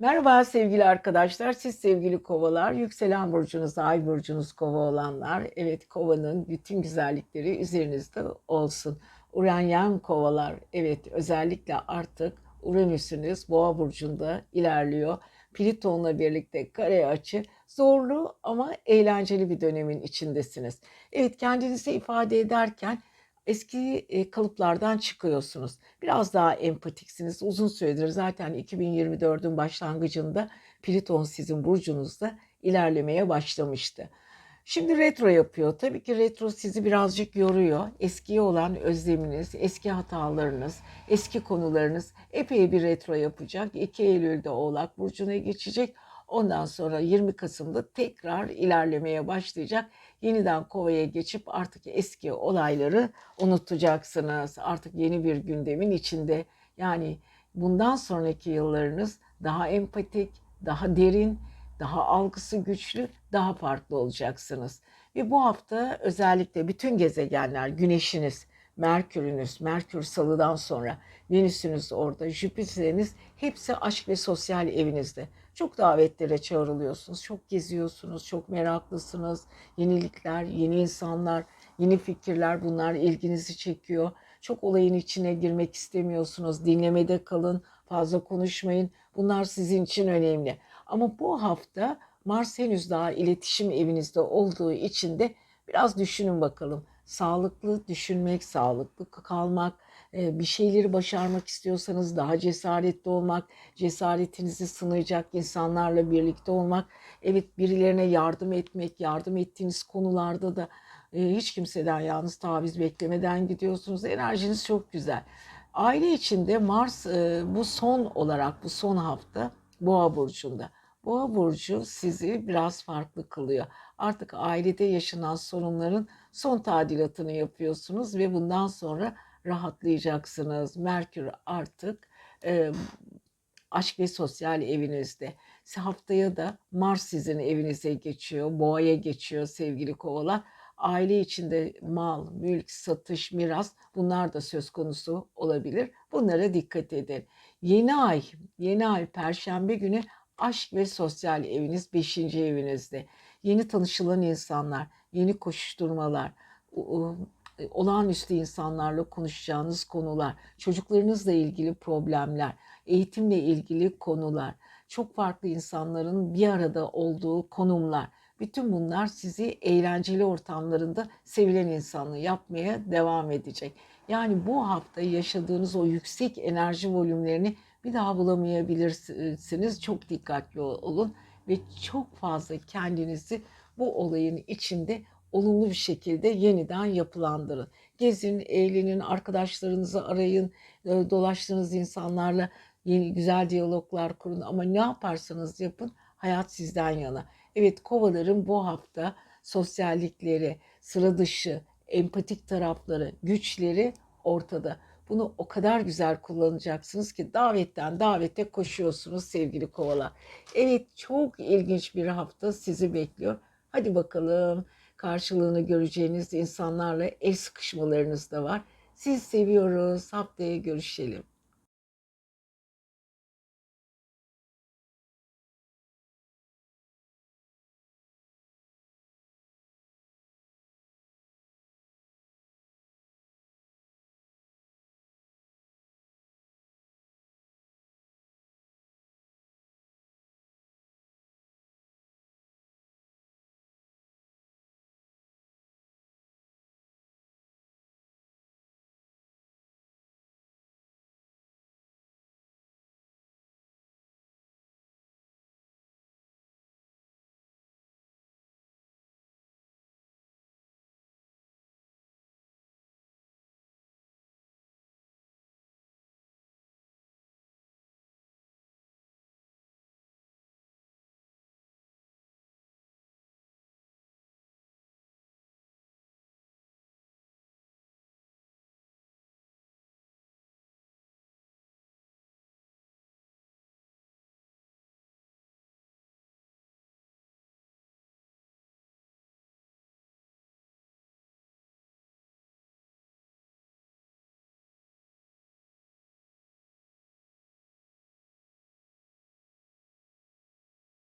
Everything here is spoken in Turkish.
Merhaba sevgili arkadaşlar. Siz sevgili kovalar, yükselen burcunuz, ay burcunuz kova olanlar. Evet kovanın bütün güzellikleri üzerinizde olsun. Uranyen kovalar. Evet özellikle artık Uranüs'ünüz boğa burcunda ilerliyor. Plüton'la birlikte kare açı zorlu ama eğlenceli bir dönemin içindesiniz. Evet kendinizi ifade ederken eski kalıplardan çıkıyorsunuz. Biraz daha empatiksiniz. Uzun süredir zaten 2024'ün başlangıcında Plüton sizin burcunuzda ilerlemeye başlamıştı. Şimdi retro yapıyor. Tabii ki retro sizi birazcık yoruyor. Eskiye olan özleminiz, eski hatalarınız, eski konularınız epey bir retro yapacak. 2 Eylül'de Oğlak Burcu'na geçecek. Ondan sonra 20 Kasım'da tekrar ilerlemeye başlayacak. Yeniden kovaya geçip artık eski olayları unutacaksınız. Artık yeni bir gündemin içinde. Yani bundan sonraki yıllarınız daha empatik, daha derin, daha algısı güçlü, daha farklı olacaksınız. Ve bu hafta özellikle bütün gezegenler, güneşiniz, Merkür'ünüz, Merkür salıdan sonra Venüs'ünüz orada, Jüpiter'iniz hepsi aşk ve sosyal evinizde. Çok davetlere çağrılıyorsunuz, çok geziyorsunuz, çok meraklısınız. Yenilikler, yeni insanlar, yeni fikirler bunlar ilginizi çekiyor. Çok olayın içine girmek istemiyorsunuz. Dinlemede kalın, fazla konuşmayın. Bunlar sizin için önemli. Ama bu hafta Mars henüz daha iletişim evinizde olduğu için de biraz düşünün bakalım. Sağlıklı düşünmek, sağlıklı kalmak, e, bir şeyleri başarmak istiyorsanız daha cesaretli olmak, cesaretinizi sınayacak insanlarla birlikte olmak, evet birilerine yardım etmek, yardım ettiğiniz konularda da e, hiç kimseden yalnız taviz beklemeden gidiyorsunuz. Enerjiniz çok güzel. Aile içinde Mars e, bu son olarak bu son hafta Boğa burcunda. Boğa burcu sizi biraz farklı kılıyor. Artık ailede yaşanan sorunların son tadilatını yapıyorsunuz ve bundan sonra rahatlayacaksınız. Merkür artık e, aşk ve sosyal evinizde. Haftaya da Mars sizin evinize geçiyor, boğaya geçiyor sevgili kovalar. Aile içinde mal, mülk, satış, miras bunlar da söz konusu olabilir. Bunlara dikkat edin. Yeni ay, yeni ay perşembe günü aşk ve sosyal eviniz 5. evinizde. Yeni tanışılan insanlar, yeni koşuşturmalar, olağanüstü insanlarla konuşacağınız konular, çocuklarınızla ilgili problemler, eğitimle ilgili konular, çok farklı insanların bir arada olduğu konumlar. Bütün bunlar sizi eğlenceli ortamlarında sevilen insanlığı yapmaya devam edecek. Yani bu hafta yaşadığınız o yüksek enerji volümlerini bir daha bulamayabilirsiniz. Çok dikkatli olun ve çok fazla kendinizi bu olayın içinde olumlu bir şekilde yeniden yapılandırın. Gezin, eğlenin, arkadaşlarınızı arayın, e, dolaştığınız insanlarla yeni güzel diyaloglar kurun ama ne yaparsanız yapın hayat sizden yana. Evet kovaların bu hafta sosyallikleri, sıra dışı, empatik tarafları, güçleri ortada. Bunu o kadar güzel kullanacaksınız ki davetten davete koşuyorsunuz sevgili kovalar. Evet çok ilginç bir hafta sizi bekliyor. Hadi bakalım karşılığını göreceğiniz insanlarla el sıkışmalarınız da var. Siz seviyoruz. Haftaya görüşelim.